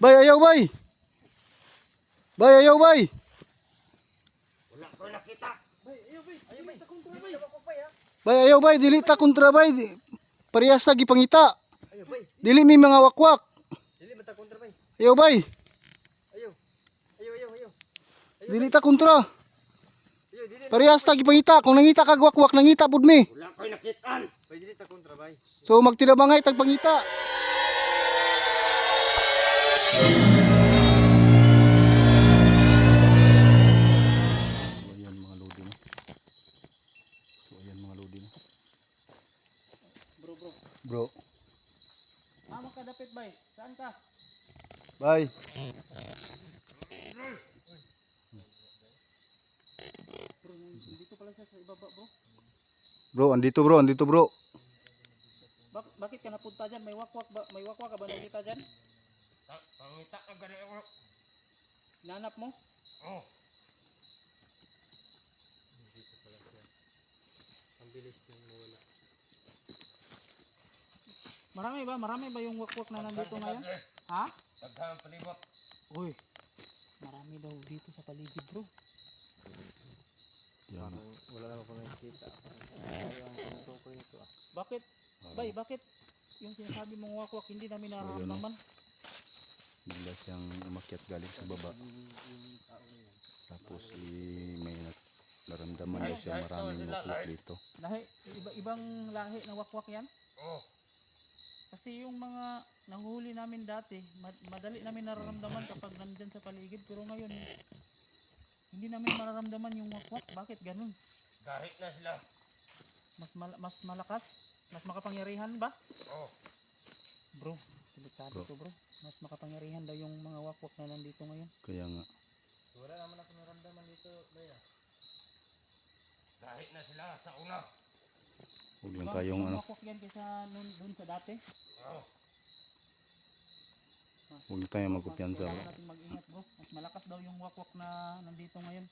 Bay, ayaw bay. Bay, ayaw bay. Wala ko nakita. Bay, ayaw bay. Ayaw bay. Bay. Bay, ayaw bay. Dili ta kontra bay. Di- Parehas lagi pangita. Ayaw bay. Dili mi mga wakwak. Dili man takong tra bay. Ayaw bay. Ayaw. Ayaw, ayaw, ayaw. Dili ta kontra. Parehas lagi pangita. Kung nangita kag wakwak, nangita pud mi. Wala ko nakitaan. Bay, dili takong tra bay. So magtinabangay tag pangita. Bay. Saan ka? bye. Bro, dito pala siya sa ibaba bro. Bro, andito bro, andito bro. Bak bakit ka napunta dyan? May wakwak ba? May wakwak ka ba nakita dyan? Ta- Pangita ka ako. Nanap mo? Oh. Ang bilis nang mawala. Marami ba? Marami ba yung wakwak na nandito ngayon? Ha? Daghang palibot. Uy. Marami daw dito sa paligid bro. Yan. Wala lang ako nakikita. ah. Bakit? Bay, bakit yung sinasabi mong wakwak hindi namin nararamdaman? Bigla siyang umakyat galing sa baba. Tapos i may nat- naramdaman daw siya maraming wakwak dito. Lahi, iba, ibang lahi na wakwak yan? Oh. Kasi yung mga nahuhuli namin dati, mad- madali namin nararamdaman kapag nandyan sa paligid. Pero ngayon, hindi namin mararamdaman yung wakwak. Bakit ganun? Garit na sila. Mas, mal- mas malakas? Mas makapangyarihan ba? Oh. Bro, delikado Bro. to bro. Mas makapangyarihan daw yung mga wakwak na nandito ngayon. Kaya nga, Wala naman ako naramdaman dito, Baya. Garit na sila sa una. Huwag lang tayong ano, wakwak yan kaysa nun, dun sa dati. Mas, huwag lang tayong magkumpiyansa. Bro. natin mag-ingat bro. Mas malakas daw yung wakwak na nandito ngayon.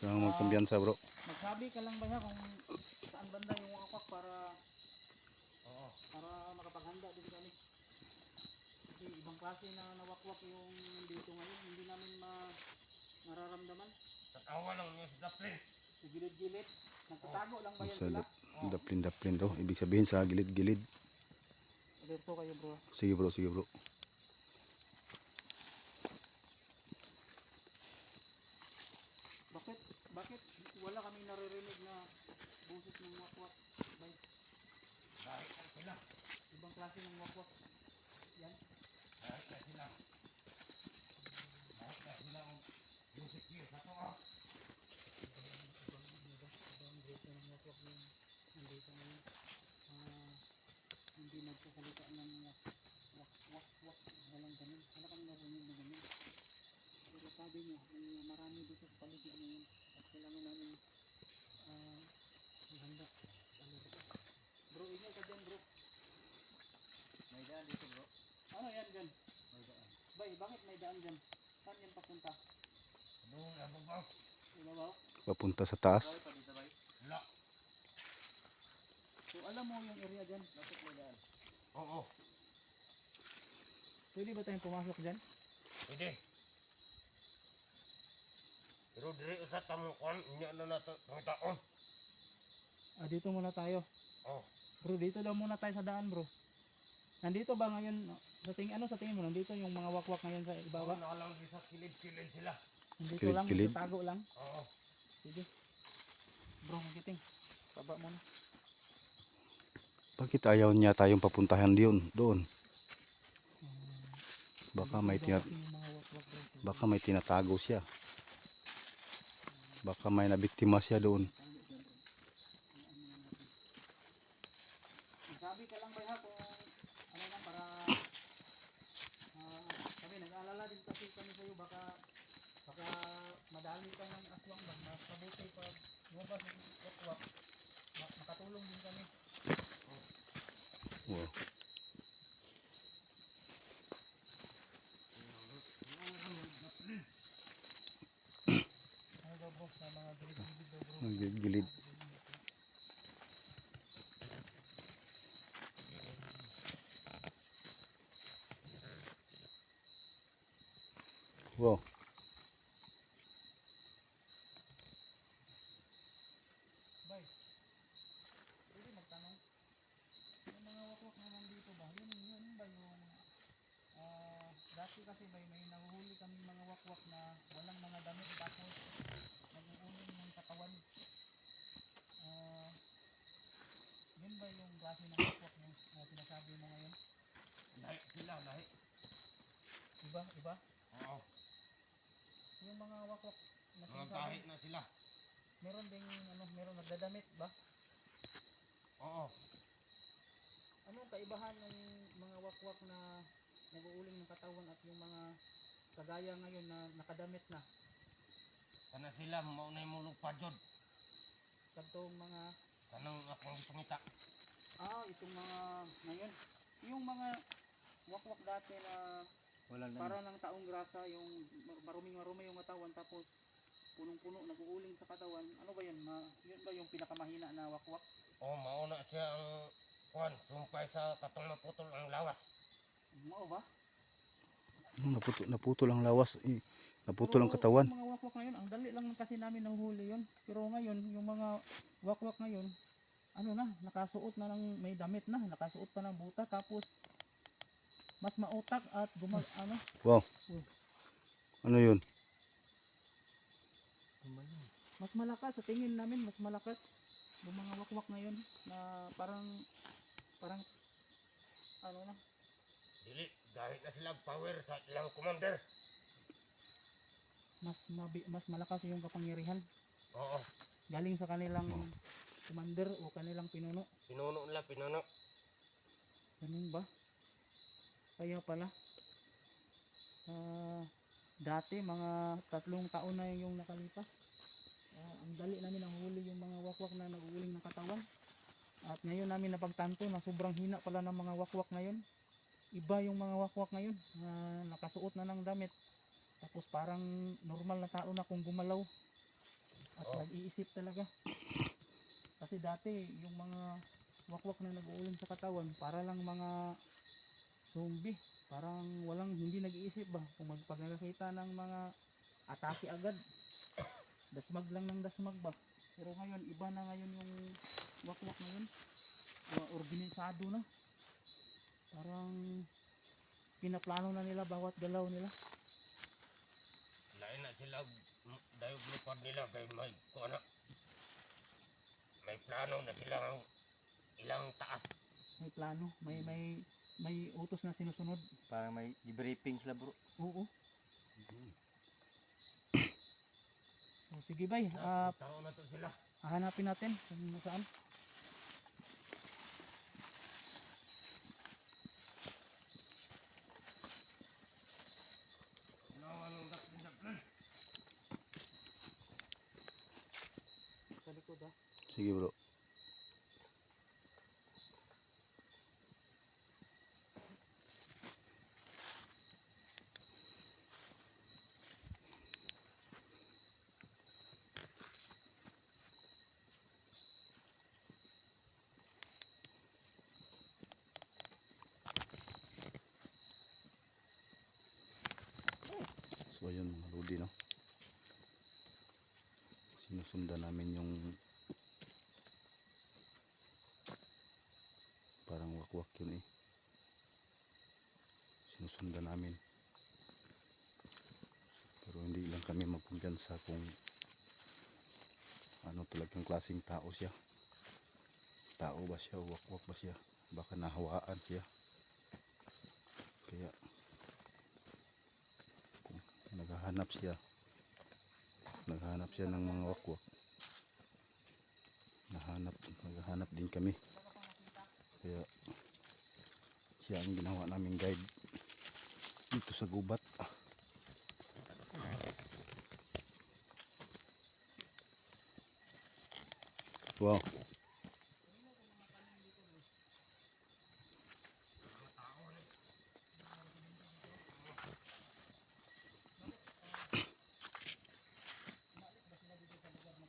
Kailangan ah, magkumpiyansa bro. Magsabi ka lang ba ha kung saan banda yung wakwak para Oo. para makapaghanda din kami. Ibang klase na nawakwak yung nandito ngayon. Hindi namin ma nararamdaman. Tatawa lang niyo sa daplin. Sa gilid-gilid. Nagtatago lang ba yan Sa sila? dap- daplin-daplin daw. Ibig sabihin sa gilid-gilid. Alerto kayo bro. Sige bro, sige bro. Bakit? Bakit wala kami naririnig na boses ng wakwak? Bay, Garit na sila. ibang klase ng wakwak. Yan. Garit na sila. Garit na sila. ang Music niyo sa to ah. Ibang grupo ng wakwak yung nandito ngayon. Ah, hindi nagsasalita ng wak wak wak wak. Walang ganun. Wala kami narinig na ganun. Pero sabi niya, may marami dito sa paligid ngayon. At kailangan namin ah, ihanda. Alerto. Bro, ingat ka dyan bro. May daan dito bro. Ano yan dyan? May daan. Bay, bakit may daan dyan? Saan yan papunta? Doon na ba? Ibabaw? Papunta sa taas. Wala. So alam mo yung area dyan, bakit may daan? Oo. Pwede ba tayong pumasok dyan? Pwede. Pero diri usat tamo kon nya na nato pangitaon. Ah, dito muna tayo. Oh. Bro, dito daw muna tayo sa daan bro. Nandito ba ngayon, sa tingin, ano sa tingin mo, nandito yung mga wakwak ngayon sa Bawa ibaba? na lang di sa kilid-kilid sila. Nandito Kilid- lang, kilid. tago lang. Oo. Sige. Bro, magiting. Baba muna. Bakit ayaw niya tayong papuntahan diyon, doon? Baka may tina- baka may tinatago siya. Baka may nabiktima siya doon. Well, dadamit ba? Oo. Anong kaibahan ng mga wakwak na nag-uuling ng katawan at yung mga kagaya ngayon na nakadamit na? Kana sila mao na mo lugpadjod. Kadtong mga Kanang akong gipangita. ah itong mga ngayon yung mga wakwak dati na Wala na. para ng taong grasa yung mar- maruming marumi yung katawan tapos punong-puno nag-uuling sa katawan ano ba yun ma, yun ba yung pinakamahina na wakwak Oh, mao na siya ang kuan, sumpay sa katong maputol ang lawas. mao ba Naputol, naputol ang lawas. Eh. Naputol ang katawan. Yung mga wakwak ngayon, ang dali lang kasi namin nahuhuli yun. Pero ngayon, yung mga wakwak ngayon, ano na, nakasuot na ng may damit na, nakasuot pa ng buta, tapos mas mautak at gumag, ano, Wow. Ano yun? Mas malakas sa tingin namin, mas malakas yung mga wakwak ngayon na parang, parang, ano na, Dili, dahil na sila power sa ilang commander. mas, mabi, mas malakas yung kapangyarihan Oo, galing sa kanilang commander o kanilang pinuno. pinuno nila, pinuno. Ganun ba? Kaya pala. Ah, dati mga tatlong taon na yung nakalipas. Ah, ang dali namin ang huli yung mga wakwak na naguuling ng katawan. At ngayon namin napagtanto na sobrang hina pala ng mga wakwak ngayon. Iba yung mga wakwak ngayon na nakasuot na ng damit. Tapos parang normal na tao na kung gumalaw. At Oh. nag-iisip talaga. Kasi dati yung mga wakwak na nag-uuling sa katawan para lang mga zombie parang walang hindi nag-iisip ba kung magpag nakakita ng mga atake agad dasmag lang ng dasmag ba? Pero ngayon iba na ngayon yung wakwak ngayon uh, organisado na. Parang pinaplano na nila bawat galaw nila. Lain na sila dayog lupad nila kay may kuana. May plano na sila ang ilang taas. may plano may may may utos na sinusunod. Parang may debriefing sila bro. oo. O, sige bay sila. Hahanapin natin kung nasaan. Nawalang dakdan. Sa likod ah. Sige bro. So ayun mga lodi no. Sinusundan namin yung wakwak yun eh. Sinusundan namin. Pero hindi lang kami magkumpiyansa kung ano talagang klaseng tao siya. Tao ba siya? Wakwak ba siya? Baka nahawaan siya. Kaya kung naghahanap siya naghahanap siya ng mga wakwak nahanap naghahanap din kami kaya siya ang ginawa naming guide dito sa gubat. Wow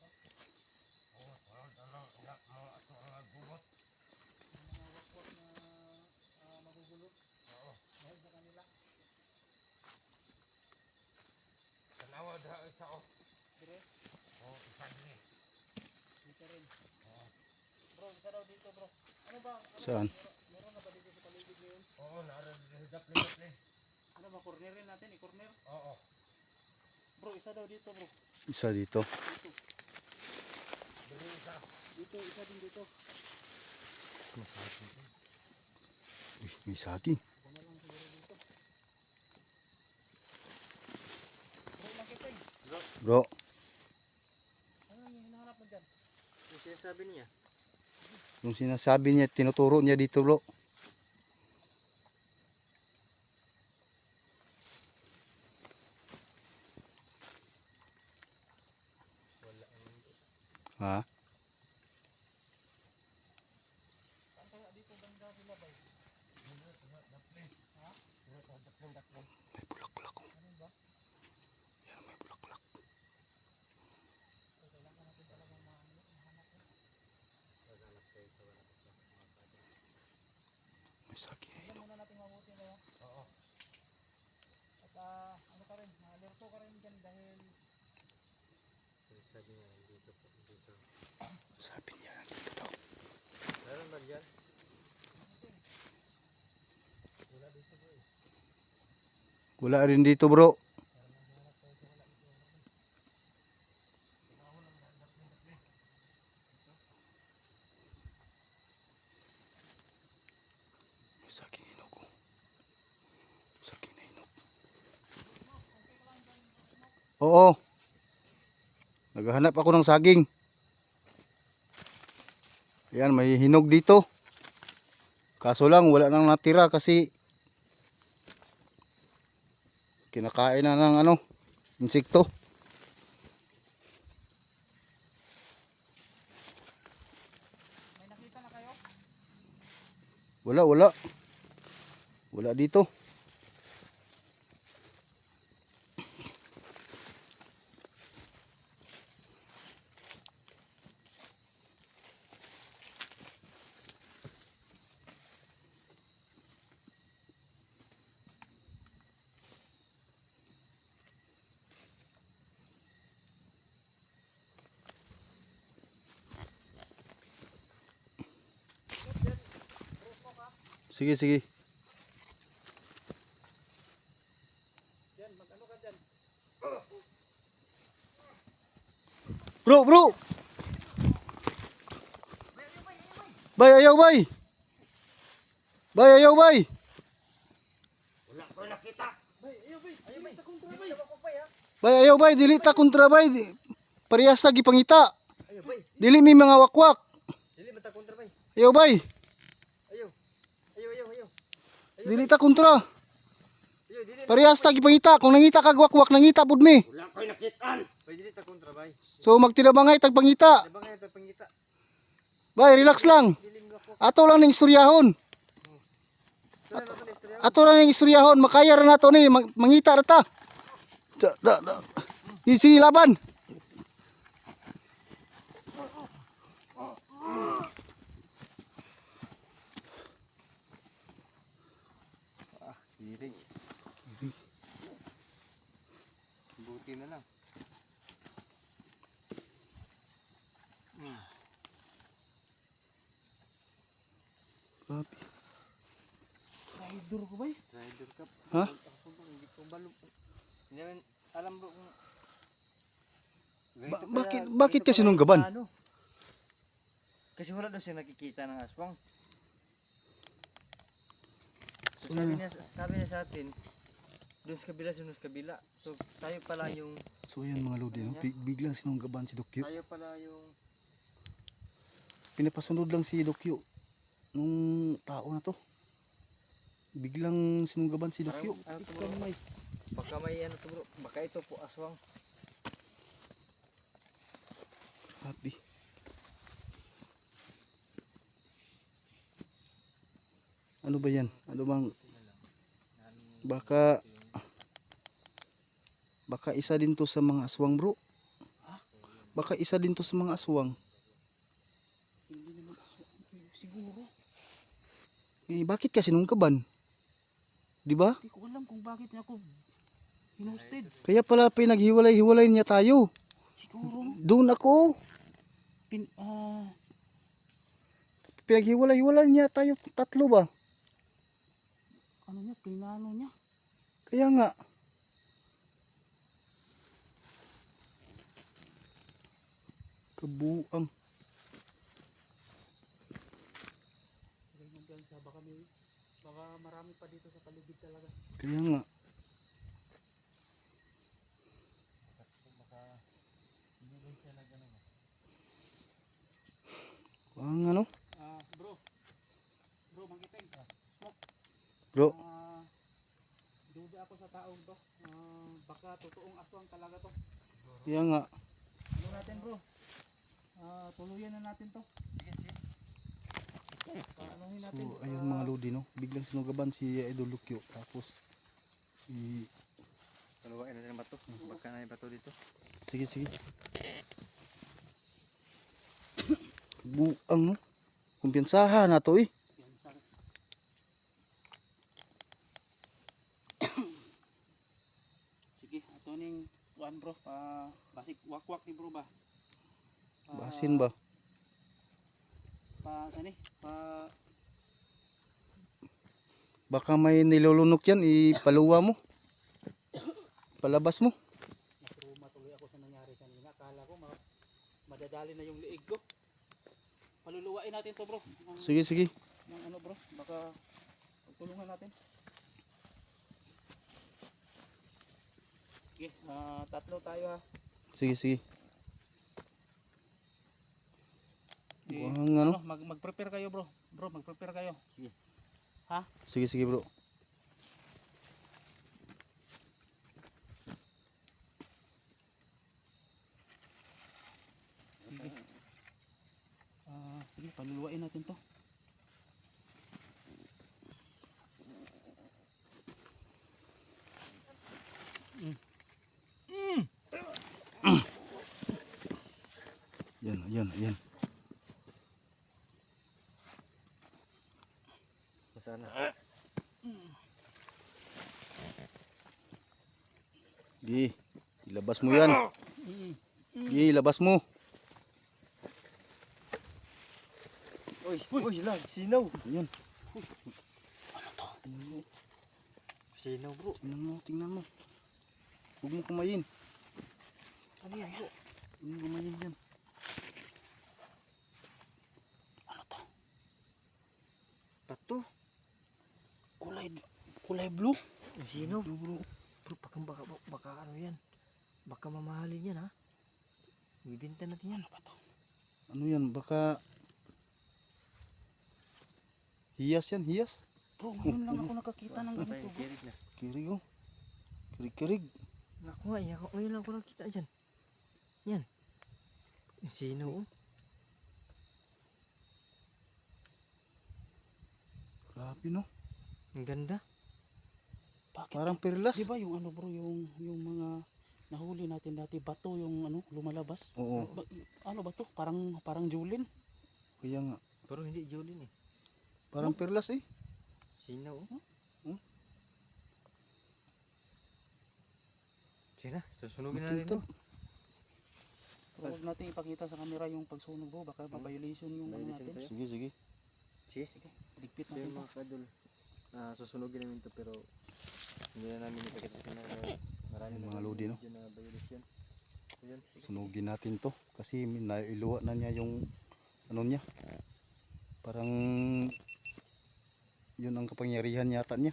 Oh, tawag na lang ila mga ato ang nagbubot. Mga wakwak na ah, magugulot Oo. dahil sa kanila. Tanawa da isa o. Dire, Oh, isa dili. dito rin. Oo. Bro, isa daw dito bro. Ano ba? Ano Saan? Ba, meron, meron na ba dito sa paligid ngayon? Oo, naara dapli-dapli. Ano ba, cornerin natin? I-corner? Oo. Bro, isa daw dito bro. isa dito Dito. Dito, isa din dito. Uy, may saging na dito. Bro, bro Ano yung hinahanap mo dyan? Yung sinasabi niya. Yung sinasabi niya, tinuturo niya dito bro. Ha? May bulaklak oh. Yan, may bulaklak. May saging na hinog. muna natin mabuti na yun. Oo. At ah, ano ka rin, alerto ka rin dyan dahil sabi niya dito po, dito. Sabi niya, nandito daw. Meron ba dyan? Wala rin dito bro. Oh. Oo. Naghahanap ako ng saging. Yan, may hinog dito. Kaso lang, wala nang natira kasi kinakain na ng ano, insekto. May nakita na kayo? Wala, wala. Wala dito. Sige, sige. Dyan, mag-ano ka dyan? Bro, bro. Bay, ayaw, bay. Bay, ayaw, bay. Wala ko nakita. Bay, ayaw bay, ayaw bay. Takong tra bay. Bay ayaw, bay. Dili ta kontra, bay. Parehas ta gipangita. Dili mi mga wakwak. Dili ba takong tra bay? Ayaw, bay. Ayaw. Ayaw, ayaw, ayaw. Dili ta kontra. Parehas ta gipangita. Kung nangita kag wakwak, nangita pud mi. Wala ko nakitaan. Bay, dili takong tra bay. So magtinabangay tag pangita. Ngayon ito pangita? Bay, relax lang. Ato lang ning istoryahon. Istorya. Ato lang ning istoryahon. Makaya ra nato ni Mang- mangita ra ta. Da, da, da. Sige, laban. Rider ko bay? Rider ka. Ha? Ba, hindi ko balo. Hindi namin alam bro kung... Ba- bakit- bakit kasi nung gaban? Kasi wala daw siya nakikita ng aswang. So sabi niya, sabi niya sa atin, doon sa kabila, doon sa kabila. So tayo pala yung, So yan mga lodi, no? Big, biglang sinunggaban si Dokyo. tayo pala yung, Pinapasunod lang si Dokyo nung tao na to. Biglang sinunggaban si Dokyo. ano to bro, baka may ano to bro, baka ito po aswang. Grabe. Ano ba yan? Ano bang baka baka isa din to sa mga aswang bro. Baka isa din to sa mga aswang. Hindi naman aswang, siguro. Eh, bakit kasi nung kaban? Di ba? Hindi ko alam kung bakit niya ako hinusted. Kaya pala pinaghiwalay-hiwalay niya tayo. Siguro, Doon ako. pin, ah, Pinaghiwalay-hiwalay niya tayo tatlo ba? ano niya, pinano niya. Kaya nga. Kabuang. Kaya nga. Ang ano? Uh, bro. Ah, bro, mangiting ka. Smoke. Bro. Ah, uh, duda ako sa taong to. Uh, baka totoong aswang talaga to. Kaya nga. Ano natin bro? Uh, tuluyan na natin to. Sige, sige. Paanohin natin. So, ayun mga lodi no. Biglang sinugaban si Idol Lukyo. Tapos i... Paluwain natin ang bato. Baka na yung bato dito. Sige, sige. Buang, no? Kumpiyansahan na to, eh. Yan, sa... Sige, ato ning kuan bro, pa basik wakwak ni bro ba. Pa- Basin ba? Pa sani? Pa Baka may nilulunok yan, ipaluwa mo. Palabas mo. Natruma tuloy ako sa nangyari kanina. Akala ko ma madadali na yung liig ko. Paluluwain natin to bro. Ng, Sige, sige. ng ano bro, baka pagtulungan natin. Sige, ah, tatlo tayo ha. Sige, sige. Eh, Buang, ano? ano, mag mag-prepare kayo bro. Bro, mag-prepare kayo. Sige. Sige, sige bro. Sige. Ah, sige, paluluwain natin to. Yan, yan, yan. Masana. Gi, ilabas mo yan. Gi, ilabas mo. Uy, uy, lag, sinaw. Yan. Sinaw bro. Tingnan mo, tingnan mo. Huwag mo kumayin. Ano yan bro? Huwag mo kumayin yan. Ano to? Bato. Kulay, kulay blue? Sinaw. Ito bro. Bro, baka, baka, baka ano yan. Baka mamahalin yan ha. Bibinta natin yan. Ano ba to? Ano yan? Baka... Hiyas yan, hiyas. Bro, ngayon lang ako nakakita ng ganito bro. kirig oh. Kirig-kirig. Ako nga, eh, ako ngayon lang ako nakita dyan. Yan. Sinaw oh. Grabe no. Ang ganda. Bakit? Parang perlas. Di ba yung ano bro, yung, yung mga nahuli natin dati, bato yung ano, lumalabas? Oo. Ba- ano ba to? Parang, parang julin? Kaya nga. Pero hindi Jolin eh. Parang perlas eh. Sinaw oh. Hmm? Sige na, susunugin natin Makintab. to. Pero huwag natin ipakita sa camera yung pagsunog bro, baka ma-violation yung ano natin. Sige, sige. Sige. Sige, ligpit natin to. mga kadol, ah, susunugin namin to pero hindi na namin ipakita sa kanila na marami Yung na mga lodi, no? na. So Sunugin natin to. Kasi nailuwa na niya yung ano niya. Parang yun ang kapangyarihan yata niya.